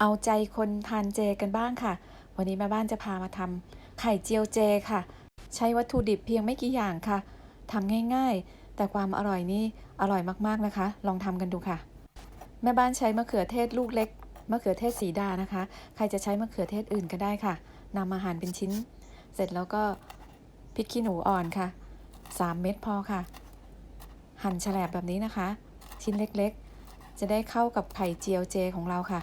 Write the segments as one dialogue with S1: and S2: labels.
S1: เอาใจคนทานเจกันบ้างค่ะ วันนี้แม่บ้านจะพามาทำไข่เจียวเจค่ะ ใช้วัตถุดิบเพียงไม่กี่อย่างค่ะทำง่ายๆ แต่ความอร่อยนี่อร่อยมากๆนะคะ ลองทำกันดูค่ะ แม่บ้านใช้มะเขือเทศลูกเล็กมะเขือเทศสีดานะคะ ใครจะใช้มะเขือเทศอื่นก็ได้ค่ะนำมาหั่นเป็นชิ้น เสร็จแล้วก็พริกขี้หนูอ่อนค่ะ 3 เม็ดพอค่ะ หั่นแฉลบแบบนี้นะคะ ชิ้นเล็กๆ จะได้เข้ากับไข่เจียวเจของเราค่ะ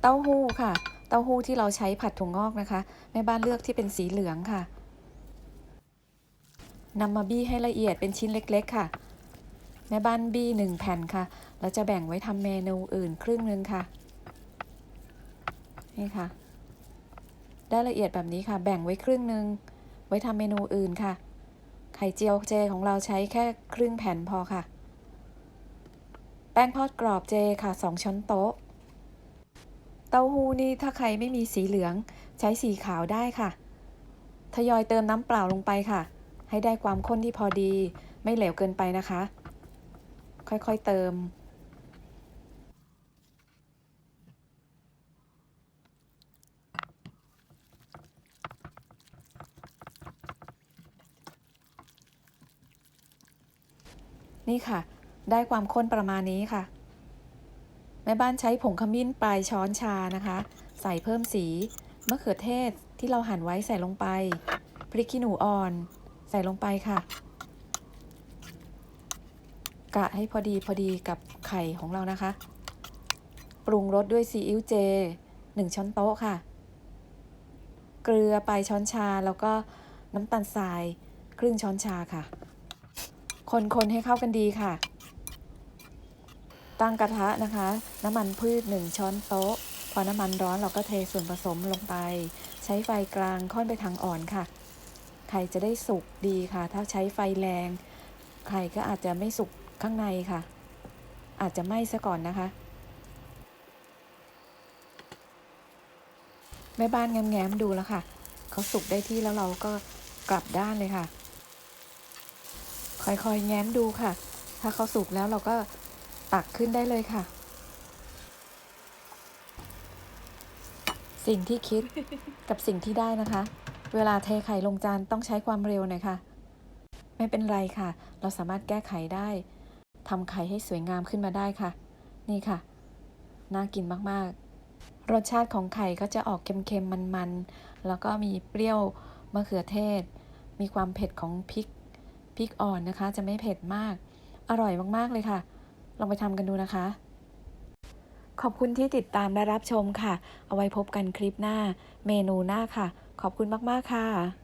S1: เต้าหู้ค่ะ เต้าหู้ที่เราใช้ผัดถั่วงอกนะคะแม่บ้านเลือกที่เป็นสีเหลืองค่ะนำมาบี้ให้ละเอียดเป็นชิ้นเล็กๆค่ะ แม่บ้านบี้หนึ่งแผ่นค่ะ แล้วจะแบ่งไว้ทำเมนูอื่นครึ่งหนึงค่ะ นี่ค่ะ ได้ละเอียดแบบนี้ค่ะ แบ่งไว้ครึ่งหนึ่งไว้ทำเมนูอื่นค่ะ ไข่เจียวเจของเราใช้แค่ครึ่งแผ่นพอค่ะ แป้งทอดกรอบเจค่ะสองช้อนโต๊ะ เต้าหู้นี่ถ้าใครไม่มีสีเหลือง ใช้สีขาวได้ค่ะ ทยอยเติมน้ำเปล่าลงไปค่ะ ให้ได้ความข้นที่พอดี ไม่เหลวเกินไปนะคะ ค่อยๆเติมนี่ค่ะ ได้ความข้นประมาณนี้ค่ะ แม่บ้านใช้ผงขมิ้นปลายช้อนชานะคะ ใส่เพิ่มสีมะเขือเทศที่เราหั่นไว้ใส่ลงไป พริกขี้หนูอ่อน ใส่ลงไปค่ะ กะให้พอดีพอดีกับไข่ของเรานะคะ ปรุงรสด้วยซีอิ๊วเจ1ช้อนโต๊ะค่ะ เกลือปลายช้อนชาแล้วก็น้ำตาลทรายครึ่งช้อนชาค่ะ คนๆให้เข้ากันดีค่ะ ตั้งกระทะนะคะ น้ำมันพืช 1 ช้อนโต๊ะ พอน้ำมันร้อนเราก็เทส่วนผสมลงไป ใช้ไฟกลางค่อนไปทางอ่อนค่ะ ไข่จะได้สุกดีค่ะ ถ้าใช้ไฟแรง ไข่ก็อาจจะไม่สุกข้างในค่ะ อาจจะไหม้ซะก่อนนะคะ แม่บ้านแง้มๆดูแล้วค่ะ เขาสุกได้ที่แล้วเราก็กลับด้านเลยค่ะ ค่อยๆแง้มดูค่ะ ถ้าเขาสุกแล้วเราก็ ตักขึ้นได้เลยค่ะ สิ่งที่คิดกับสิ่งที่ได้นะคะ เวลาเทไข่ลงจานต้องใช้ความเร็วหน่อยค่ะ ไม่เป็นไรค่ะ เราสามารถแก้ไขได้ทำไข่ให้สวยงามขึ้นมาได้ค่ะ นี่ค่ะ น่ากินมากๆ รสชาติของไข่ก็จะออกเค็มๆ มันๆ แล้วก็มีเปรี้ยวมะเขือเทศ มีความเผ็ดของพริกพริกอ่อนนะคะ จะไม่เผ็ดมาก อร่อยมากๆเลยค่ะ ลองไปทำกันดูนะคะ ขอบคุณที่ติดตามและรับชมค่ะ เอาไว้พบกันคลิปหน้า เมนูหน้าค่ะ ขอบคุณมาก ๆ ค่ะ